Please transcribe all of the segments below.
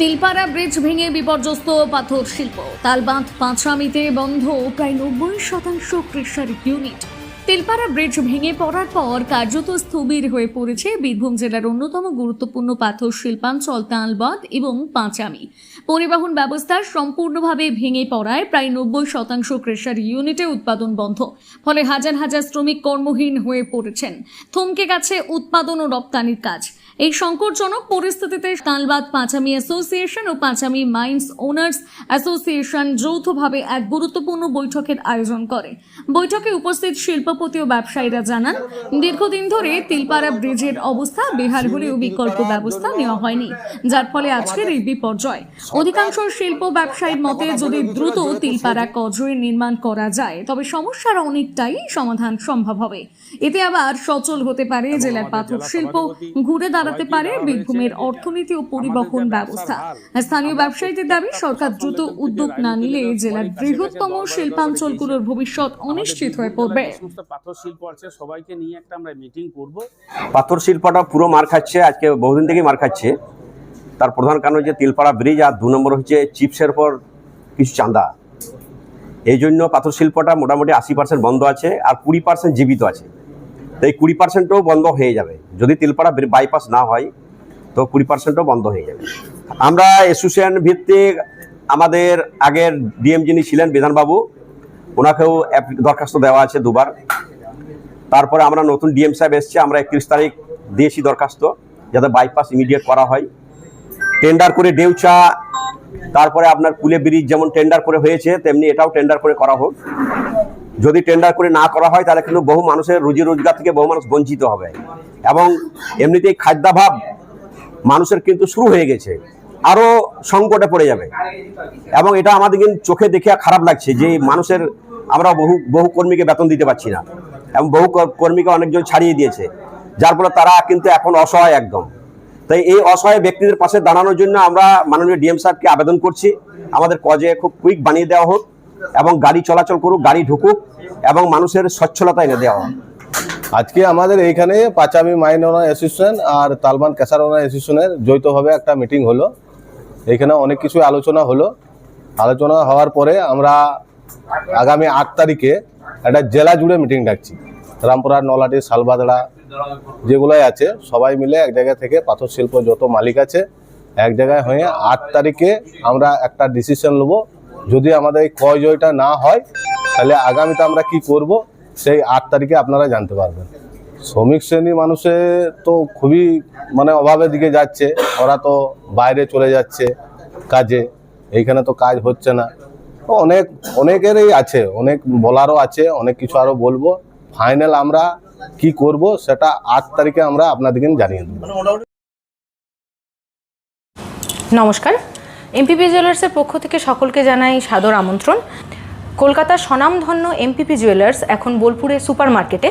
Tilpara bridge ভেঙে বিপর্যস্ত পাথর শিল্প। তালবাঁধ পাঁচরামিতে বন্ধ প্রায় নব্বই শতাংশ কৃষার ইউনিট। তিলপাড়া ব্রিজ ভেঙে পড়ার পর কার্যত স্থবির হয়ে পড়েছে বীরভূম জেলার অন্যতম গুরুত্বপূর্ণ পাথর শিল্পাঞ্চল তালবাঁধ এবং পাঁচামি। পরিবহন ব্যবস্থা সম্পূর্ণভাবে ভেঙে পড়ায় প্রায় নব্বই শতাংশ ক্রেশার ইউনিটে উৎপাদন বন্ধ, ফলে হাজার হাজার শ্রমিক কর্মহীন হয়ে পড়েছেন। থমকে গেছে উৎপাদন ও রপ্তানির কাজ। এই সংকটজনক পরিস্থিতিতে তালবাদ, পাঁচামি অ্যাসোসিয়েশন ও পাঁচামি মাইন্স ওনার্স অ্যাসোসিয়েশন যৌথভাবে এক গুরুত্বপূর্ণ বৈঠকের আয়োজন করে। বৈঠকে উপস্থিত শিল্পপতি ও ব্যবসায়ীরা জানান, দীর্ঘদিন ধরে তিলপাড়া ব্রিজের অবস্থা বেহাল হলেও বিকল্প ব্যবস্থা নেওয়া হয়নি, যার ফলে আজকের এই বিপর্যয়। অধিকাংশ শিল্প ব্যবসায়ীর মতে, যদি দ্রুত তিলপাড়া কজরে নির্মাণ করা যায়, তবে সমস্যার অনেকটাই সমাধান সম্ভব হবে। এতে আবার সচল হতে পারে জেলার পাথর শিল্প, ঘুরে দাঁড়াতে পারে বীরভূমের অর্থনীতি ও পরিবহন ব্যবস্থা। স্থানীয় ব্যবসায়ীদের দাবি, সরকার দ্রুত উদ্যোগ না নিলে জেলার বৃহত্তম শিল্পাঞ্চলগুলোর ভবিষ্যৎ অনিশ্চিত হয়ে পড়বে। পাথর শিল্প আছে, সবাইকে নিয়ে একটা আমরা মিটিং করব। পাথর শিল্পটা পুরো মার খাচ্ছে, আজকে বহুদিন থেকেই মার খাচ্ছে। তার প্রধান কারণ হচ্ছে তিলপাড়া ব্রিজ আর দু নম্বর হচ্ছে চিপসের পর কিছু চাঁদা। এই জন্য পাথর শিল্পটা মোটামুটি আশি পার্সেন্ট বন্ধ আছে আর কুড়ি পার্সেন্ট জীবিত আছে। তো এই কুড়ি পার্সেন্টও বন্ধ হয়ে যাবে। যদি তিলপাড়া বাইপাস না হয়, তো কুড়ি পার্সেন্টও বন্ধ হয়ে যাবে। আমরা অ্যাসোসিয়েশন ভিত্তিক আমাদের আগের ডিএম যিনি ছিলেন, বিধানবাবু ওনাকেও দরখাস্ত দেওয়া আছে দুবার। তারপরে আমরা নতুন ডিএম সাহেব এসছে, আমরা একত্রিশ তারিখ দিয়েছি দরখাস্ত, যাতে বাইপাস ইমিডিয়েট করা হয়। টেন্ডার করে ডেউচা তারপরে আপনার কুলে ব্রিজ যেমন টেন্ডার করে হয়েছে, তেমনি এটাও টেন্ডার করে করা হোক। যদি টেন্ডার করে না করা হয়, তাহলে কিন্তু বহু মানুষের রুজি রোজগার থেকে বহু মানুষ বঞ্চিত হবে। এবং এমনিতেই খাদ্যাভাব মানুষের কিন্তু শুরু হয়ে গেছে। আরও সংকটে পড়ে যাবে। এবং এটা আমাদের কিন্তু চোখে দেখে খারাপ লাগছে যে মানুষের আমরা বহু বহু কর্মীকে বেতন দিতে পারছি না। এবং বহু কর- কর্মীকে অনেকজন ছাড়িয়ে দিয়েছে। যার ফলে তারা কিন্তু এখন অসহায় একদম। তাই এই অসহায় ব্যক্তিদের পাশে দাঁড়ানোর জন্য আমরা মাননীয় ডিএম সাহেবকে আবেদন করছি। আমাদের কজে খুব কুইক বানিয়ে দেওয়া হোক এবং গাড়ি চলাচল করুক, গাড়ি ঢুকুক এবং মানুষের স্বচ্ছলতা এনে দেওয়া হোক। আজকে আমাদের এইখানে পাঁচামি মাইন ওনার অ্যাসোসিয়েশন আর তালবান ক্যাসার ওনার অ্যাসোসিয়েশনের যৌথভাবে একটা মিটিং হলো। এইখানে অনেক কিছু আলোচনা হলো। আলোচনা হওয়ার পরে আমরা আগামী আট তারিখে একটা জেলা জুড়ে মিটিং ডাকছি। রামপুরহাট নলাটি শালবাদড়া যেগুলোই আছে, সবাই মিলে এক জায়গা থেকে পাথর শিল্প যত মালিক আছে, এক জায়গায় হয়ে আট তারিখে আমরা একটা ডিসিশন নেব। যদি আমাদের এই ক্রয় জয়টা না হয়, তাহলে আগামীতে আমরা কি করব, সেই আট তারিখে আপনারা জানতে পারবেন। শ্রমিক শ্রেণি মানুষের তো খুবই মানে অভাবের দিকে যাচ্ছে। ওরা তো বাইরে চলে যাচ্ছে কাজে। এইখানে তো কাজ হচ্ছে না। তো অনেক, অনেকেরই আছে, অনেক বলারও আছে, অনেক কিছু আরও বলব। ফাইনাল আমরা কি করব সেটা আট তারিখে আমরা আপনাদেরকে জানিয়ে দেবো। নমস্কার। এমপিপি জুয়েলার্সের পক্ষ থেকে সকলকে জানাই সাদর আমন্ত্রণ। কলকাতার স্বনামধন্য এমপিপি জুয়েলার্স এখন বোলপুরে সুপার মার্কেটে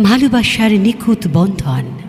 ভালোবাসার নিখুঁত বন্ধন।